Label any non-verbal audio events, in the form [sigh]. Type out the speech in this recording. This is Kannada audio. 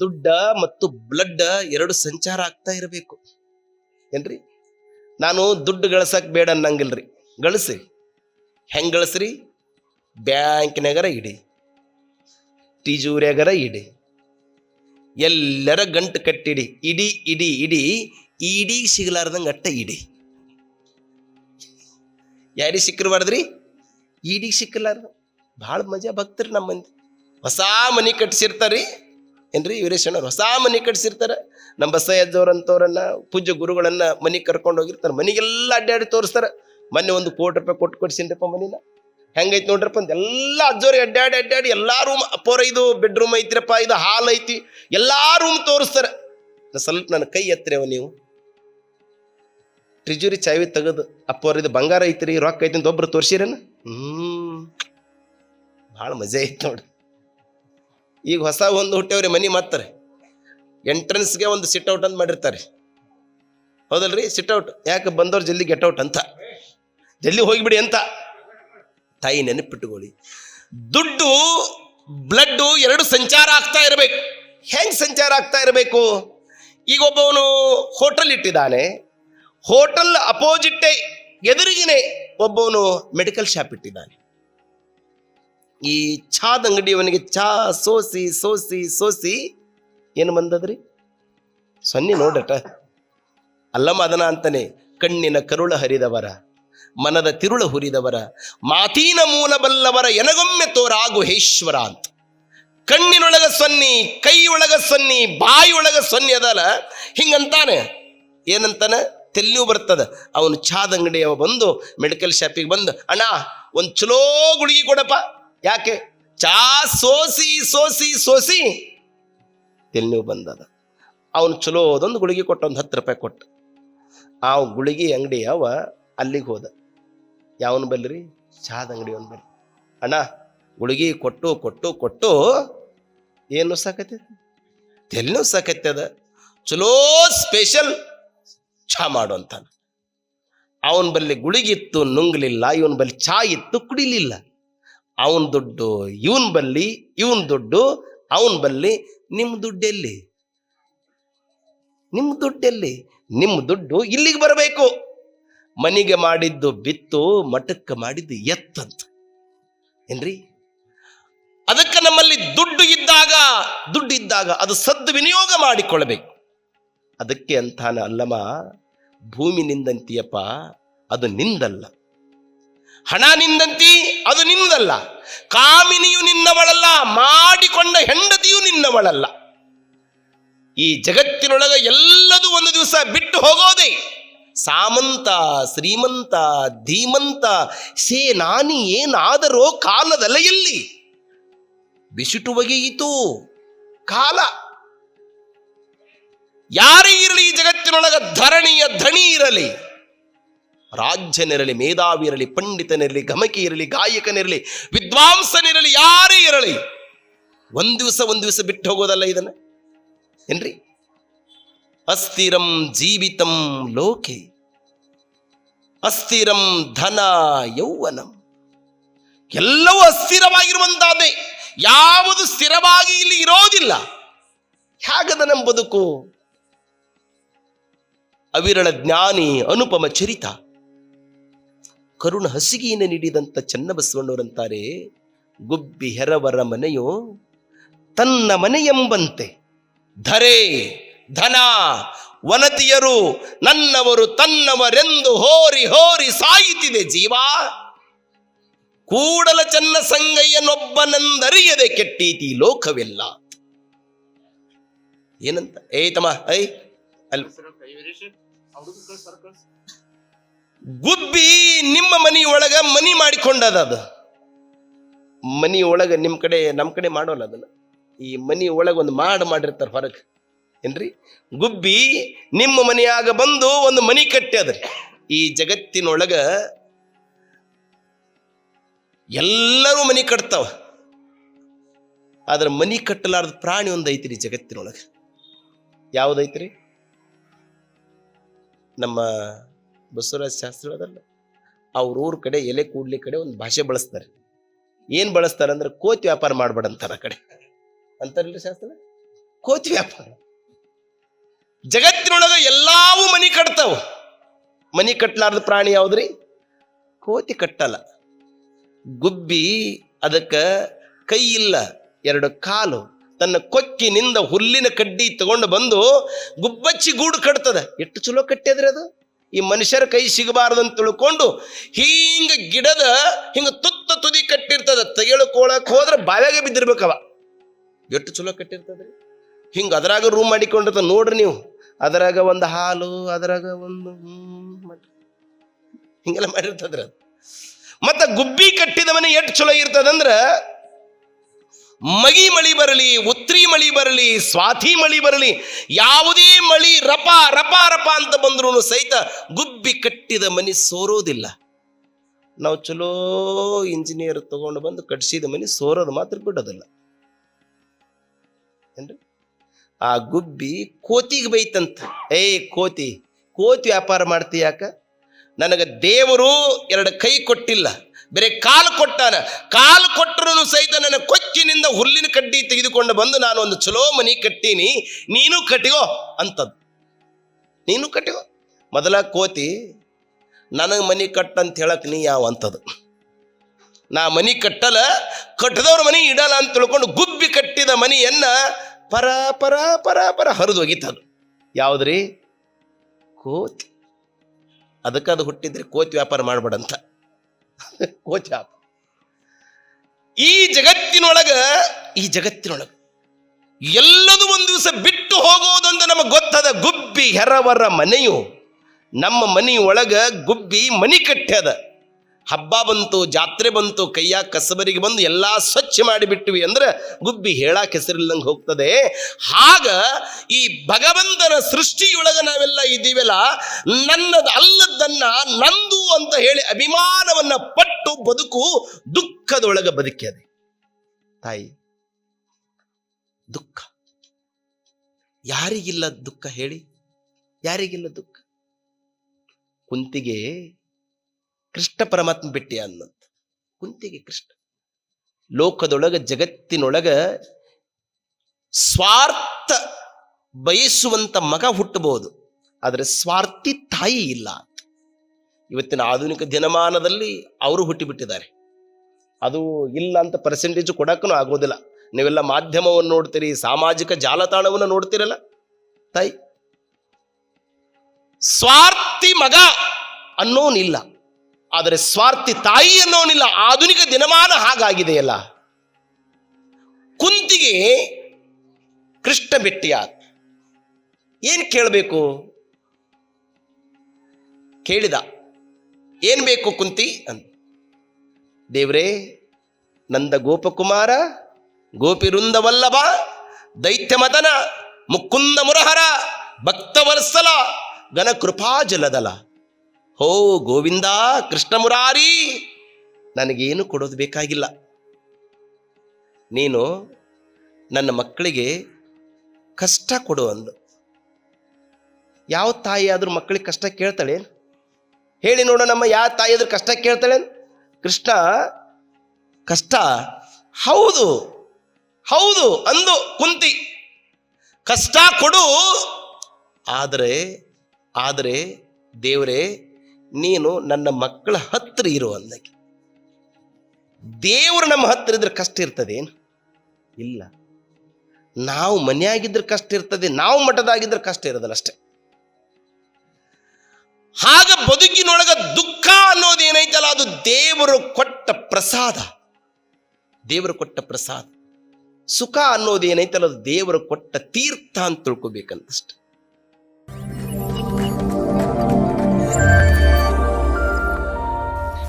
ದುಡ್ಡ ಮತ್ತು ಬ್ಲಡ್ ಎರಡು ಸಂಚಾರ ಆಗ್ತಾ ಇರಬೇಕು. ಏನ್ರಿ? ನಾನು ದುಡ್ಡು ಗಳಿಸಕ್ ಬೇಡ ಅನ್ನಂಗಿಲ್ರಿ. ಗಳಿಸಿ. ಹೆಂಗ್ ಗಳಿಸ್ರಿ? ಬ್ಯಾಂಕ್ನಾಗರ ಇಡಿ. ಟಿಜೂರಿಯಾಗರ ಇಡಿ. ಎಲ್ಲರ ಗಂಟು ಕಟ್ಟಿಡಿ. ಇಡಿ ಇಡಿ ಇಡಿ. ಇಡೀ ಸಿಗಲಾರ್ದಂಗೆ ಅಟ್ಟ ಇಡಿ. ಯಾರಿಗೆ ಸಿಕ್ಕಿರ್ಬಾರ್ದ್ರಿ? ಈಡಿಗೆ ಸಿಕ್ಕಲಾರ್ದ ಭಾಳ ಮಜಾ ಭಕ್ತರು ನಮ್ಮ ಮಂದಿ ಹೊಸ ಮನಿ ಕಟ್ಸಿರ್ತಾರ್ರಿ ಏನ್ರಿ? ವೀರೇಶಣ್ಣವ್ರು ಹೊಸ ಮನೆ ಕಟ್ಸಿರ್ತಾರೆ. ನಮ್ಮ ಬಸಯ್ಯಜ್ಜವ್ರಂಥವ್ರನ್ನ ಪೂಜ್ಯ ಗುರುಗಳನ್ನ ಮನೆಗೆ ಕರ್ಕೊಂಡು ಹೋಗಿರ್ತಾರೆ. ಮನೆಗೆಲ್ಲ ಅಡ್ಡಾಡಿ ತೋರಿಸ್ತಾರೆ. ಮೊನ್ನೆ ಒಂದು ಕೋಟಿ ರೂಪಾಯಿ ಕೊಟ್ಟು ಕೊಡ್ಸಿನ್ರಪ್ಪ ಮನಿನ. ಹೆಂಗೈತಿ ನೋಡ್ರಪ್ಪ ಅಂತ ಎಲ್ಲ ಅಜ್ಜೋರಿ ಅಡ್ಡಾಡಿ ಅಡ್ಡಾಡಿ ಎಲ್ಲಾ ರೂಮ್ ಅಪ್ಪೋರ ಇದು ಬೆಡ್ರೂಮ್ ಐತಿರಪ್ಪ, ಇದು ಹಾಲ್ ಐತಿ. ಎಲ್ಲಾ ರೂಮ್ ತೋರಿಸ್ತಾರೆ. ಸ್ವಲ್ಪ ನನ್ನ ಕೈ ಎತ್ತರೇವ ನೀವು. ಟ್ರಿಜುರಿ ಚಾವಿ ತೆಗೆದು ಅಪ್ಪೋರ ಇದು ಬಂಗಾರ ಐತ್ರಿ ರೊಕ್ಕ ಐತಿ ಅಂತ ಒಬ್ರು ತೋರ್ಸಿರೇನ? ಹ್ಮ್. ಭಾಳ ಮಜಾ ಐತಿ ನೋಡ್ರಿ ಈಗ ಹೊಸ ಒಂದು ಹುಟ್ಟೇವ್ರಿ ಮನಿ ಮತ್ತಾರೆ ಎಂಟ್ರೆನ್ಸ್ಗೆ ಒಂದು ಸಿಟ್ ಔಟ್ ಅಂತ ಮಾಡಿರ್ತಾರೆ. ಹೌದಲ್ರಿ? ಸಿಟ್ ಔಟ್ ಯಾಕೆ ಬಂದವ್ರು ಜಲ್ದಿ ಗೆಟ್ ಔಟ್ ಅಂತ. ಜಲ್ದಿ ಹೋಗಿಬಿಡಿ ಅಂತ. ತಾಯಿ ನೆನಪಿಟ್ಟುಕೊಳ್ಳಿ ದುಡ್ಡು ಬ್ಲಡ್ಡು ಎರಡು ಸಂಚಾರ ಆಗ್ತಾ ಇರಬೇಕು. ಹೆಂಗೆ ಸಂಚಾರ ಆಗ್ತಾ ಇರಬೇಕು? ಈಗ ಒಬ್ಬವನು ಹೋಟೆಲ್ ಇಟ್ಟಿದ್ದಾನೆ. ಹೋಟೆಲ್ ಅಪೋಸಿಟ್ಟೆ ಎದುರಿಗಿನೇ ಒಬ್ಬವನು ಮೆಡಿಕಲ್ ಶಾಪ್ ಇಟ್ಟಿದ್ದಾನೆ. ಈ ಚಾದ ಅಂಗಡಿಯವನಿಗೆ ಚಾ ಸೋಸಿ ಸೋಸಿ ಸೋಸಿ, ಏನು ಬಂದದ್ರಿ? ಸೊನ್ನೆ ನೋಡಟ. ಅಲ್ಲ ಅದನ ಅಂತಾನೆ, ಕಣ್ಣಿನ ಕರುಳ ಹರಿದವರ, ಮನದ ತಿರುಳ ಹುರಿದವರ, ಮಾತೀನ ಮೂಲ ಬಲ್ಲವರ ಎನಗೊಮ್ಮೆ ತೋರಾಗು ಹೇಶ್ವರ ಅಂತ. ಕಣ್ಣಿನೊಳಗ ಸೊನ್ನಿ, ಕೈಯೊಳಗ ಸೊನ್ನಿ, ಬಾಯಿಯೊಳಗ ಸೊನ್ನಿ ಅದಲ್ಲ, ಹಿಂಗಂತಾನೆ. ಏನಂತಾನೆ? ತೆಲ್ಲಿಯೂ ಬರ್ತದ. ಅವನು ಚಾದ ಅಂಗಡಿಯವ ಬಂದು, ಮೆಡಿಕಲ್ ಶಾಪಿಗೆ ಬಂದು, ಅಣ್ಣ, ಒಂದು ಚಲೋ ಗುಳಿಗೆ ಕೊಡಪ್ಪ. ಯಾಕೆ? ಚಾ ಸೋಸಿ ಸೋಸಿ ಸೋಸಿ. ತೆಲ್ಲಿಯೂ ಬಂದದ. ಅವನು ಚಲೋದೊಂದು ಗುಳಿಗೆ ಕೊಟ್ಟ, ಒಂದು ಹತ್ತು ರೂಪಾಯಿ ಕೊಟ್ಟ. ಆ ಗುಳಿಗೆ ಅಂಗಡಿ ಅವ, ಅಲ್ಲಿಗೆ ಹೋದ. ಯಾವನ್ ಬಲ್ರಿ ಚಾದ ಅಂಗಡಿ ಅವನು ಬಲ್ರಿ ಅಣ್ಣ, ಗುಳಿಗೆ ಕೊಟ್ಟು ಕೊಟ್ಟು ಕೊಟ್ಟು, ಏನು ಸಾಕತ್ತದ ತೆಲ್ಲು ಸಾಕತ್ತದ ಚಲೋ ಸ್ಪೆಷಲ್ ಚಾ ಮಾಡು ಅಂತಾನ. ಅವನ ಬಲ್ಲಿ ಗುಳಿಗಿತ್ತು, ನುಂಗ್ಲಿಲ್ಲ, ಇವನ್ ಬಲ್ಲಿ ಚಾ ಇತ್ತು, ಕುಡಿಲಿಲ್ಲ. ಅವನ್ ದುಡ್ಡು ಇವನ್ ಬಲ್ಲಿ, ಇವನ್ ದುಡ್ಡು ಅವನ್ ಬಲ್ಲಿ ನಿಮ್ಮ ದುಡ್ಡೆಲ್ಲಿ ನಿಮ್ಮ ದುಡ್ಡೆಲ್ಲಿ ನಿಮ್ಮ ದುಡ್ಡು ಇಲ್ಲಿಗೆ ಬರಬೇಕು. ಮನೆಗೆ ಮಾಡಿದ್ದು ಬಿತ್ತು, ಮಠಕ್ಕೆ ಮಾಡಿದ್ದು ಎತ್ತಂತ. ಏನ್ರಿ? ಅದಕ್ಕೆ ನಮ್ಮಲ್ಲಿ ದುಡ್ಡು ಇದ್ದಾಗ ದುಡ್ಡು ಇದ್ದಾಗ ಅದು ಸದ್ದು ವಿನಿಯೋಗ ಮಾಡಿಕೊಳ್ಬೇಕು ಅದಕ್ಕೆ ಅಂತಾನ ಅಲ್ಲಮ್ಮ ಭೂಮಿ ನಿಂದಂತಿಯಪ್ಪ ಅದು ನಿಂದಲ್ಲ. ಹಣ ನಿಂದಂತಿ ಅದು ನಿನ್ನದಲ್ಲ. ಕಾಮಿನಿಯು ನಿನ್ನವಳಲ್ಲ, ಮಾಡಿಕೊಂಡ ಹೆಂಡತಿಯು ನಿನ್ನವಳಲ್ಲ. ಈ ಜಗತ್ತಿನೊಳಗ ಎಲ್ಲದೂ ಒಂದು ದಿವಸ ಬಿಟ್ಟು ಹೋಗೋದೇ. ಸಾಮಂತ, ಶ್ರೀಮಂತ, ಧೀಮಂತ ಸೇ ನಾನಿ ಏನಾದರೋ ಕಾಲದಲೆಯಲ್ಲಿ ಬಿಸಿಟು ಬಗೆಯಿತು ಕಾಲ. ಯಾರೇ ಇರಲಿ ಈ ಜಗತ್ತಿನೊಳಗ ಧರಣಿಯ ಧಣಿ ಇರಲಿ ರಾಜ್ಯನಿರಲಿ, ಮೇಧಾವಿರಲಿ, ಪಂಡಿತನಿರಲಿ ಗಮಕಿ ಇರಲಿ ಗಾಯಕನಿರಲಿ, ವಿದ್ವಾಂಸನಿರಲಿ, ಯಾರೇ ಇರಲಿ, ಒಂದು ದಿವಸ ಒಂದು ದಿವಸ ಬಿಟ್ಟು ಹೋಗೋದಲ್ಲ ಇದನ್ನ? ಏನ್ರಿ? ಅಸ್ಥಿರಂ ಜೀವಿತಂ ಲೋಕೆ, ಅಸ್ಥಿರಂ ಧನ ಯೌವನಂ. ಎಲ್ಲವೂ ಅಸ್ಥಿರವಾಗಿರುವಂತಹದ್ದೇ ಯಾವುದು ಸ್ಥಿರವಾಗಿ ಇಲ್ಲಿ ಇರೋದಿಲ್ಲ. ಹೇಗದ ನಮ್ಮ ಬದುಕು ಅವಿರಳ ಜ್ಞಾನಿ ಅನುಪಮ ಚರಿತ. ಕರುಣ ಹಸಿಗೆಯನ್ನು ನೀಡಿದಂತ ಚನ್ನಬಸವಣ್ಣವರಂತಾರೆ, ಗುಬ್ಬಿ ಹೆರವರ ಮನೆಯು ತನ್ನ ಮನೆಯೆಂಬಂತೆ. ಧರೆ, ಧನ, ವನತಿಯರು ನನ್ನವರು ತನ್ನವರೆಂದು ಹೋರಿ ಹೋರಿ ಸಾಯುತ್ತಿದೆ ಜೀವ. ಕೂಡಲ ಚನ್ನ ಸಂಗಯ್ಯನೊಬ್ಬನೆಂದರಿಯದೆ ಕೆಟ್ಟೀತಿ ಲೋಕವೆಲ್ಲ. ಏನಂತ? ಏ ತಮ್ಮ ಐ ಅಲ್ಲಿ ಗುಬ್ಬಿ ನಿಮ್ಮ ಮನಿ ಒಳಗ ಮನಿ ಮಾಡಿಕೊಂಡದ ಅದು. ಮನಿ ಒಳಗ ನಿಮ್ಮ ಕಡೆ ನಮ್ಮ ಕಡೆ ಮಾಡೋಲ್ಲ ಅದನ್ನ. ಈ ಮನಿ ಒಳಗ ಒಂದು ಮಾಡ್ ಮಾಡಿರ್ತಾರ ಹೊರಗೆ. ಏನ್ರಿ? ಗುಬ್ಬಿ ನಿಮ್ಮ ಮನೆಯಾಗ ಬಂದು ಒಂದು ಮನಿ ಕಟ್ಟ್ಯದ್ರಿ ಈ ಜಗತ್ತಿನೊಳಗ ಎಲ್ಲರೂ ಮನಿ ಕಟ್ತಾವ. ಆದ್ರೆ ಮನಿ ಕಟ್ಟಲಾರ್ದ ಪ್ರಾಣಿ ಒಂದು ಐತ್ರಿ ಜಗತ್ತಿನೊಳಗ. ಯಾವ್ದೈತ್ರಿ ನಮ್ಮ ಬಸವರಾಜ ಶಾಸ್ತ್ರಿ ಅದಲ್ಲ. ಅವ್ರ ಊರ ಕಡೆ, ಎಲೆ ಕೂಡ್ಲಿ ಕಡೆ ಒಂದು ಭಾಷೆ ಬಳಸ್ತಾರೆ. ಏನು ಬಳಸ್ತಾರೆ ಅಂದ್ರೆ ಕೋತಿ ವ್ಯಾಪಾರ ಮಾಡ್ಬೇಡ ಕಡೆ. ಅಂತಾರಲ್ರಿ ಶಾಸ್ತ್ರ? ಕೋತಿ ವ್ಯಾಪಾರ. ಜಗತ್ತಿನೊಳಗೆ ಎಲ್ಲಾವು ಮನಿ ಕಟ್ತಾವ. ಮನಿ ಕಟ್ಲಾರ್ದ ಪ್ರಾಣಿ ಯಾವ್ದ್ರಿ? ಕೋತಿ ಕಟ್ಟಲ್ಲ. ಗುಬ್ಬಿ, ಅದಕ್ಕೆ ಕೈ ಇಲ್ಲ, ಎರಡು ಕಾಲು. ತನ್ನ ಕೊಕ್ಕಿನಿಂದ ಹುಲ್ಲಿನ ಕಡ್ಡಿ ತಗೊಂಡು ಬಂದು ಗುಬ್ಬಚ್ಚಿ ಗೂಡು ಕಟ್ತದ. ಎಷ್ಟು ಚಲೋ ಕಟ್ಟಿದ್ರೆ ಅದು? ಈ ಮನುಷ್ಯರ ಕೈ ಸಿಗಬಾರದು ಅಂತ ತಿಳ್ಕೊಂಡು ಹಿಂಗ ಗಿಡದ ಹಿಂಗ ತುತ್ತ ತುದಿ ಕಟ್ಟಿರ್ತದ, ತೆಗೆಳ್ಕೊಳಕ್ ಹೋದ್ರೆ ಬಾವ್ಯಾಗ ಬಿದ್ದಿರ್ಬೇಕವ. ಎಷ್ಟು ಚಲೋ ಕಟ್ಟಿರ್ತದ್ರಿ? ಹಿಂಗ ಅದ್ರಾಗ ರೂಮ್ ಮಾಡಿಕೊಂಡಿರ್ತ ನೋಡ್ರಿ ನೀವು. ಅದರಾಗ ಒಂದು ಹಾಲು, ಅದರಾಗ ಒಂದು. ಹಿಂಗೆಲ್ಲ ಮಾಡಿರ್ತದ್ರಿ. ಅದು ಮತ್ತ ಗುಬ್ಬಿ ಕಟ್ಟಿದ ಮನೆ ಎಷ್ಟು ಚಲೋ ಇರ್ತದಂದ್ರ ಮಗಿ ಮಳಿ ಬರಲಿ, ಉತ್ರಿ ಮಳಿ ಬರಲಿ, ಸ್ವಾತಿ ಮಳಿ ಬರಲಿ, ಯಾವುದೇ ಮಳಿ ರಪ ರಪ ರಪ ಅಂತ ಬಂದ್ರೂ ಸಹಿತ ಗುಬ್ಬಿ ಕಟ್ಟಿದ ಮನೆ ಸೋರೋದಿಲ್ಲ. ನಾವು ಚಲೋ ಇಂಜಿನಿಯರ್ ತಗೊಂಡು ಬಂದು ಕಟ್ಸಿದ ಮನೆ ಸೋರೋದು ಮಾತ್ರ ಬಿಡೋದಿಲ್ಲ. ಆ ಗುಬ್ಬಿ ಕೋತಿಗೆ ಬೈತಂತ. ಏ ಕೋತಿ ಕೋತಿ ವ್ಯಾಪಾರ ಮಾಡ್ತೀಯಾಕ ನನಗೆ ದೇವರು ಎರಡು ಕೈ ಕೊಟ್ಟಿಲ್ಲ. ಬೇರೆ ಕಾಲು ಕೊಟ್ಟಾನ. ಕಾಲು ಕೊಟ್ಟರು ಸಹಿತ ನನ್ನ ಕೊಚ್ಚಿನಿಂದ ಹುಲ್ಲಿನ ಕಡ್ಡಿ ತೆಗೆದುಕೊಂಡು ಬಂದು ನಾನು ಒಂದು ಚಲೋ ಮನಿ ಕಟ್ಟೀನಿ. ನೀನು ಕಟ್ಟಿಗೋ ಅಂತದ್ದು. ನೀನು ಕಟ್ಟಿಗೋ ಮೊದಲ ಕೋತಿ, ನನಗೆ ಮನಿ ಕಟ್ಟ ಅಂತ ಹೇಳಕ್ ನೀ ಯಾವ ಅಂತದ್ದು. ನಾ ಮನಿ ಕಟ್ಟಲ ಕಟ್ಟದವ್ರ ಮನಿ ಇಡಲ್ಲ ಅಂತ ತಿಳ್ಕೊಂಡು ಗುಬ್ಬಿ ಕಟ್ಟಿದ ಮನಿಯನ್ನ ಪರ ಪರ ಪರ ಪರ ಹರಿದು ಯಾವುದ್ರಿ ಯಾವ್ದ್ರಿ? ಕೋತಿ. ಅದಕ್ಕೆ ಅದು ಹುಟ್ಟಿದ್ರೆ ಕೋತಿ ವ್ಯಾಪಾರ ಮಾಡ್ಬೇಡಂತ. [laughs] ವ್ಯಾಪಾರ ಈ ಜಗತ್ತಿನೊಳಗ ಈ ಜಗತ್ತಿನೊಳಗ ಎಲ್ಲದೂ ಒಂದು ದಿವಸ ಬಿಟ್ಟು ಹೋಗೋದೊಂದು ನಮಗೆ ಗೊತ್ತದ. ಗುಬ್ಬಿ, ಹೆರವರ ಮನೆಯು ನಮ್ಮ ಮನೆಯೊಳಗ ಗುಬ್ಬಿ ಮನಿ ಕಟ್ಟ್ಯದ. ಹಬ್ಬ ಬಂತು, ಜಾತ್ರೆ ಬಂತು ಕೈಯ ಕಸಬರಿಗೆ ಬಂದು ಎಲ್ಲ ಸ್ವಚ್ಛ ಮಾಡಿಬಿಟ್ಟಿವಿ ಅಂದ್ರೆ ಗುಬ್ಬಿ ಹೇಳಕ್ಕೆ ಹೆಸರಿಲ್ಲಂಗೆ ಹೋಗ್ತದೆ. ಹಾಗ ಈ ಭಗವಂತನ ಸೃಷ್ಟಿಯೊಳಗ ನಾವೆಲ್ಲ ಇದ್ದೀವಲ್ಲ, ನನ್ನದು ಅಲ್ಲದನ್ನ ನಂದು ಅಂತ ಹೇಳಿ ಅಭಿಮಾನವನ್ನ ಪಟ್ಟು ಬದುಕು ದುಃಖದೊಳಗೆ ಬದುಕ್ಯದೆ ತಾಯಿ, ದುಃಖ. ಯಾರಿಗಿಲ್ಲ ದುಃಖ ಹೇಳಿ? ಯಾರಿಗಿಲ್ಲ ದುಃಖ? ಕುಂತಿಗೆ ಕೃಷ್ಣ ಪರಮಾತ್ಮ ಬಿಟ್ಟಿ ಅನ್ನಂತ ಕುಂತಿಗೆ ಕೃಷ್ಣ. ಲೋಕದೊಳಗ, ಜಗತ್ತಿನೊಳಗ ಸ್ವಾರ್ಥ ಬಯಸುವಂತ ಮಗ ಹುಟ್ಟಬಹುದು. ಆದರೆ ಸ್ವಾರ್ಥಿ ತಾಯಿ ಇಲ್ಲ ಇವತ್ತಿನ ಆಧುನಿಕ ದಿನಮಾನದಲ್ಲಿ ಅವರು ಹುಟ್ಟಿಬಿಟ್ಟಿದ್ದಾರೆ. ಅದು ಇಲ್ಲ ಅಂತ ಪರ್ಸೆಂಟೇಜ್ ಕೊಡಕ್ಕೂ ಆಗೋದಿಲ್ಲ. ನೀವೆಲ್ಲ ಮಾಧ್ಯಮವನ್ನು ನೋಡ್ತೀರಿ, ಸಾಮಾಜಿಕ ಜಾಲತಾಣವನ್ನು ನೋಡ್ತೀರಲ್ಲ? ತಾಯಿ. ಸ್ವಾರ್ಥಿ ಮಗ ಅನ್ನೋನಿಲ್ಲ. ಆದರೆ ಸ್ವಾರ್ಥಿ ತಾಯಿ ಅನ್ನೋನಿಲ್ಲ. ಆಧುನಿಕ ದಿನಮಾನ ಹಾಗಾಗಿದೆಯಲ್ಲ. ಕುಂತಿಗೆ ಕೃಷ್ಣ ಭೆಟ್ಟಿಯಾದ ಏನ್ ಕೇಳಬೇಕು? ಕೇಳಿದ. ಏನ್ ಬೇಕು ಕುಂತಿ? ಅಂತ ದೇವ್ರೇ ನಂದ ಗೋಪಕುಮಾರ ಗೋಪಿರುಂದವಲ್ಲಭ ದೈತ್ಯಮದನ ದೈತ್ಯ ಮದನ ಮುಕುಂದ ಮುರಹರ ಭಕ್ತವರ್ಸಲ ಘನ ಕೃಪಾಜಲದಲ ಹೋ ಗೋವಿಂದ ಕೃಷ್ಣ ಮುರಾರಿ, ನನಗೇನು ಕೊಡೋದು ಬೇಕಾಗಿಲ್ಲ. ನೀನು ನನ್ನ ಮಕ್ಕಳಿಗೆ ಕಷ್ಟ ಕೊಡು ಅಂದು. ಯಾವ ತಾಯಿ ಆದರೂ ಮಕ್ಕಳಿಗೆ ಕಷ್ಟ ಕೇಳ್ತಾಳೆ? ಹೇಳಿ ನೋಡು ನಮ್ಮ ಯಾವ ತಾಯಿ ಆದರೂ ಕಷ್ಟ ಕೇಳ್ತಾಳೆ? ಕೃಷ್ಣ, ಕಷ್ಟ, ಹೌದು ಹೌದು ಅಂದು ಕುಂತಿ. ಕಷ್ಟ ಕೊಡು, ಆದರೆ ಆದರೆ ದೇವರೇ ನೀನು ನನ್ನ ಮಕ್ಕಳ ಹತ್ರ ಇರು ಅಂದಕ್ಕೆ. ದೇವರು ನಮ್ಮ ಹತ್ರ ಇದ್ರೆ ಕಷ್ಟ ಇರ್ತದೇನು? ಇಲ್ಲ. ನಾವು ಮನೆಯಾಗಿದ್ರೆ ಕಷ್ಟ ಇರ್ತದೆ, ನಾವು ಮಠದಾಗಿದ್ರೆ ಕಷ್ಟ ಇರೋದಲ್ಲ ಅಷ್ಟೇ. ಆಗ ಬದುಕಿನೊಳಗ ದುಃಖ ಅನ್ನೋದು ಏನೈತಲ್ಲ, ಅದು ದೇವರು ಕೊಟ್ಟ ಪ್ರಸಾದ. ದೇವರು ಕೊಟ್ಟ ಪ್ರಸಾದ. ಸುಖ ಅನ್ನೋದೇನೈತಲ್ಲ ಅದು ದೇವರು ಕೊಟ್ಟ ತೀರ್ಥ ಅಂತ ತಿಳ್ಕೊಬೇಕಂತಷ್ಟೆ.